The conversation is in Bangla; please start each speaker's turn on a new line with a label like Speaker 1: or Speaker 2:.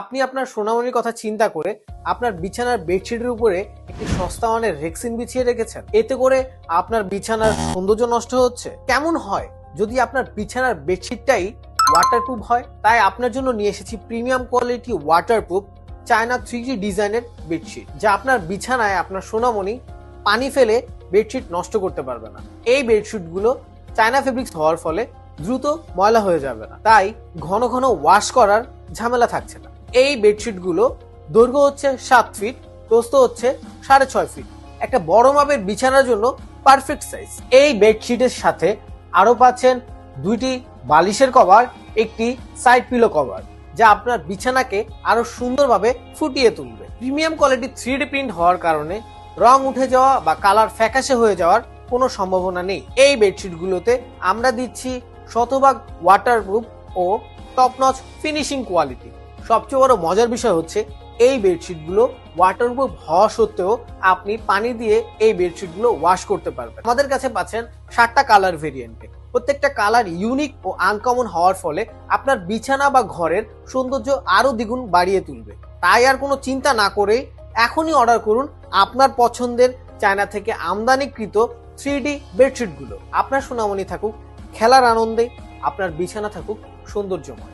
Speaker 1: আপনি আপনার সোনামণির কথা চিন্তা করে আপনার বিছানার বেডশিটের উপরে একটি সস্তা মানের রেক্সিন বিছিয়ে রেখেছেন। এতে করে আপনার বিছানার সৌন্দর্য নষ্ট হচ্ছে। কেমন হয় যদি আপনার বিছানার বেডশিটটাই ওয়াটারপ্রুফ হয়? তাই আপনার জন্য নিয়ে এসেছি premium quality waterproof China three G ডিজাইনের বেডশিট যা আপনার বিছানায় আপনার সোনামণি পানি ফেলে বেডশিট নষ্ট করতে পারবে না। এই বেডশিটগুলো চায়না ফেব্রিক্স হওয়ার ফলে দ্রুত ময়লা হয়ে যাবে না। তাই ঘন ঘন ওয়াশ করার ঝামেলা থাকছে না। এই বেডশিটগুলো দৈর্ঘ্য হচ্ছে সাত ফিট, প্রস্থ হচ্ছে সাড়ে ছয় ফিট। একটা বড় মাপের বিছানার জন্য পারফেক্ট সাইজ এই বেডশিটের সাথে আরও পাচ্ছেন দুইটি বালিশের কভার, একটি সাইড পিলো কভার যা আপনার বিছানাকে আরও সুন্দরভাবে ফুটিয়ে তুলবে। প্রিমিয়াম কোয়ালিটি থ্রি প্রিন্ট হওয়ার কারণে রং উঠে যাওয়া বা কালার ফ্যাকাশে হয়ে যাওয়ার কোনো সম্ভাবনা নেই। এই বেডশিটগুলোতে আমরা দিচ্ছি শতভাগ ওয়াটারপ্রুফ ও টপ নচ ফিনিশিং কোয়ালিটি সবচেয়ে বড় মজার বিষয় হচ্ছে, এই বেডশিটগুলো ওয়াটারপ্রুফ হওয়া সত্ত্বেও আপনি পানি দিয়ে এই বেডশিটগুলো ওয়াশ করতে পারবেন। আমাদের কাছে পাচ্ছেন ষাটটা কালার ভেরিয়েন্টে প্রত্যেকটা কালার ইউনিক ও আনকমন হওয়ার ফলে আপনার বিছানা বা ঘরের সৌন্দর্য আরও দ্বিগুণ বাড়িয়ে তুলবে। তাই আর কোনো চিন্তা না করে এখনই অর্ডার করুন আপনার পছন্দের চায়না থেকে আমদানিকৃত থ্রি ডি বেডশিটগুলো আপনার সোনামণি থাকুক, খেলার আনন্দে আপনার বিছানা থাকুক সৌন্দর্যময়।